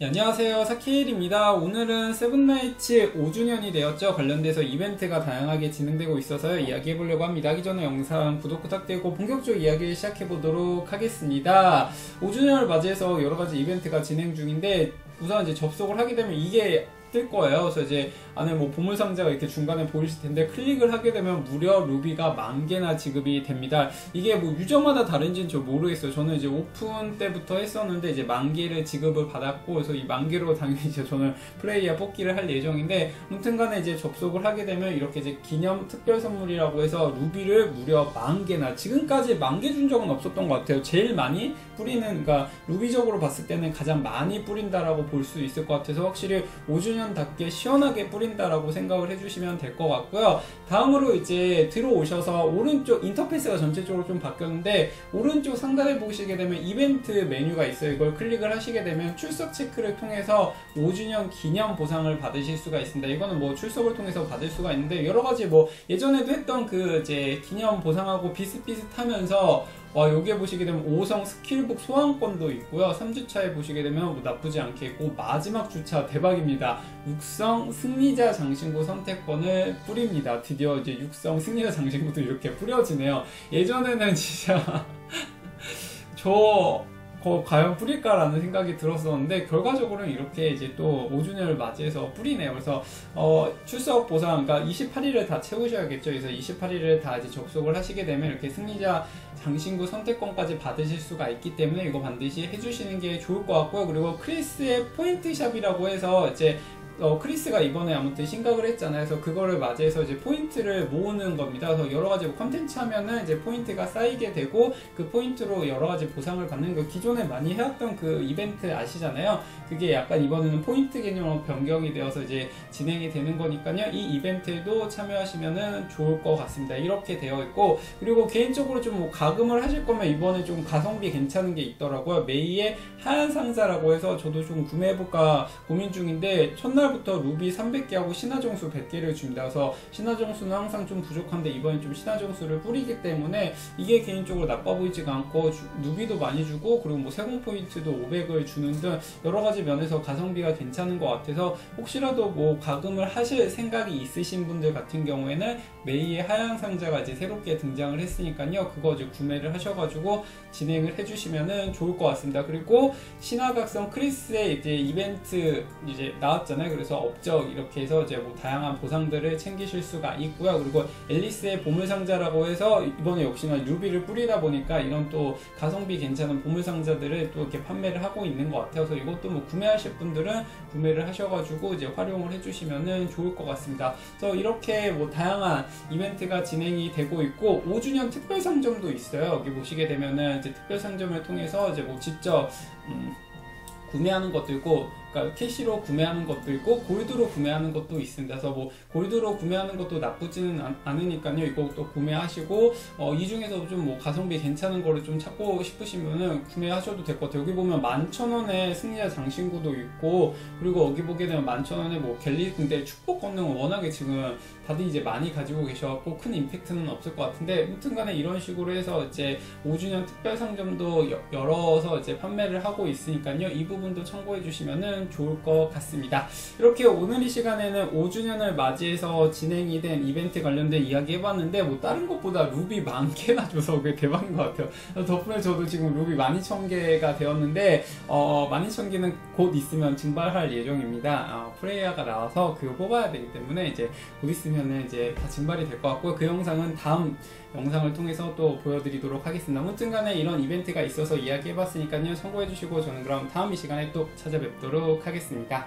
네, 안녕하세요. 사케일입니다. 오늘은 세븐나이츠 5주년이 되었죠. 관련돼서 이벤트가 다양하게 진행되고 있어서 이야기해 보려고 합니다. 하기 전에 영상 구독 부탁드리고 본격적으로 이야기를 시작해 보도록 하겠습니다. 5주년을 맞이해서 여러가지 이벤트가 진행 중인데 우선 이제 접속을 하게 되면 이게 뜰 거예요. 그래서 이제 안에 뭐 보물 상자가 이렇게 중간에 보이실 텐데 클릭을 하게 되면 무려 루비가 만 개나 지급이 됩니다. 이게 뭐 유저마다 다른지는 저 모르겠어요. 저는 이제 오픈 때부터 했었는데 이제 만 개를 지급을 받았고 그래서 이 만 개로 당연히 이제 저는 플레이어 뽑기를 할 예정인데 아무튼간에 이제 접속을 하게 되면 이렇게 이제 기념 특별 선물이라고 해서 루비를 무려 만 개나 지금까지 만 개 준 적은 없었던 것 같아요. 제일 많이 뿌리는 그러니까 루비적으로 봤을 때는 가장 많이 뿌린다라고 볼 수 있을 것 같아서 확실히 5주년 작년답게 시원하게 뿌린다라고 생각을 해주시면 될 것 같고요. 다음으로 이제 들어오셔서 오른쪽 인터페이스가 전체적으로 좀 바뀌었는데 오른쪽 상단에 보시게 되면 이벤트 메뉴가 있어요. 이걸 클릭을 하시게 되면 출석 체크를 통해서 5주년 기념 보상을 받으실 수가 있습니다. 이거는 뭐 출석을 통해서 받을 수가 있는데 여러 가지 뭐 예전에도 했던 그 이제 기념 보상하고 비슷비슷하면서 와 여기에 보시게 되면 5성 스킬북 소환권도 있고요. 3주차에 보시게 되면 뭐 나쁘지 않게 있고 마지막 주차 대박입니다. 6성 승리자 장신구 선택권을 뿌립니다. 드디어 이제 6성 승리자 장신구도 이렇게 뿌려지네요. 예전에는 진짜 저 거, 과연 뿌릴까라는 생각이 들었었는데 결과적으로는 이렇게 이제 또 5주년을 맞이해서 뿌리네요. 그래서 어, 출석 보상 그러니까 28일을 다 채우셔야겠죠. 그래서 28일을 다 이제 접속을 하시게 되면 이렇게 승리자 장신구 선택권까지 받으실 수가 있기 때문에 이거 반드시 해주시는 게 좋을 것 같고요. 그리고 크리스의 포인트샵이라고 해서 이제 어, 크리스가 이번에 아무튼 심각을 했잖아요. 그래서 그거를 맞이해서 이제 포인트를 모으는 겁니다. 그래서 여러 가지 뭐 컨텐츠 하면은 이제 포인트가 쌓이게 되고 그 포인트로 여러 가지 보상을 받는 거 기존에 많이 해왔던 그 이벤트 아시잖아요. 그게 약간 이번에는 포인트 개념으로 변경이 되어서 이제 진행이 되는 거니까요. 이 이벤트에도 참여하시면은 좋을 것 같습니다. 이렇게 되어 있고 그리고 개인적으로 좀 뭐 가금을 하실 거면 이번에 좀 가성비 괜찮은 게 있더라고요. 메이의 하얀 상자라고 해서 저도 좀 구매해볼까 고민 중인데 첫날 첫날부터 루비 300개하고 신화정수 100개를 줍니다. 그래서 신화정수는 항상 좀 부족한데 이번엔 좀 신화정수를 뿌리기 때문에 이게 개인적으로 나빠 보이지가 않고 주, 루비도 많이 주고 그리고 뭐 세공 포인트도 500을 주는 등 여러 가지 면에서 가성비가 괜찮은 것 같아서 혹시라도 뭐 가금을 하실 생각이 있으신 분들 같은 경우에는 메이의 하향 상자가 이제 새롭게 등장을 했으니까요. 그거 이제 구매를 하셔가지고 진행을 해주시면은 좋을 것 같습니다. 그리고 신화각성 크리스의 이제 이벤트 이제 나왔잖아요. 그래서 업적 이렇게 해서 이제 뭐 다양한 보상들을 챙기실 수가 있고요. 그리고 앨리스의 보물상자라고 해서 이번에 역시나 루비를 뿌리다 보니까 이런 또 가성비 괜찮은 보물상자들을 또 이렇게 판매를 하고 있는 것 같아요. 그래서 이것도 뭐 구매하실 분들은 구매를 하셔가지고 이제 활용을 해주시면은 좋을 것 같습니다. 그래서 이렇게 뭐 다양한 이벤트가 진행이 되고 있고 5주년 특별 상점도 있어요. 여기 보시게 되면은 이제 특별 상점을 통해서 이제 뭐 직접 음, 구매하는 것도 있고 그러니까 캐시로 구매하는 것도 있고 골드로 구매하는 것도 있습니다. 그래서 뭐 골드로 구매하는 것도 나쁘지는 않, 으니까요 이것도 구매하시고 어, 이 중에서 좀 뭐 가성비 괜찮은 거를 좀 찾고 싶으시면은 구매하셔도 될 것 같아요. 여기 보면 만천원에 승리자 장신구도 있고 그리고 여기 보게 되면 만천원에 뭐 갤리 근데 축복 권능은 워낙에 지금 다들 이제 많이 가지고 계셔갖고 큰 임팩트는 없을 것 같은데 아무튼간에 이런 식으로 해서 이제 5주년 특별 상점도 열어서 이제 판매를 하고 있으니까요 이 부분도 참고해 주시면은 좋을 것 같습니다. 이렇게 오늘 이 시간에는 5주년을 맞이해서 진행이 된 이벤트 관련된 이야기 해봤는데 뭐 다른 것보다 루비 만 개나 줘서 그게 대박인 것 같아요. 덕분에 저도 지금 루비 12,000개가 되었는데 어, 12,000개는 곧 있으면 증발할 예정입니다. 어, 프레이야가 나와서 그거 뽑아야 되기 때문에 이제 곧 있으면 이제 다 증발이 될 것 같고 그 영상은 다음 영상을 통해서 또 보여드리도록 하겠습니다. 아무튼 간에 이런 이벤트가 있어서 이야기 해봤으니까요. 참고해주시고 저는 그럼 다음 이 시간에 또 찾아뵙 하겠습니다.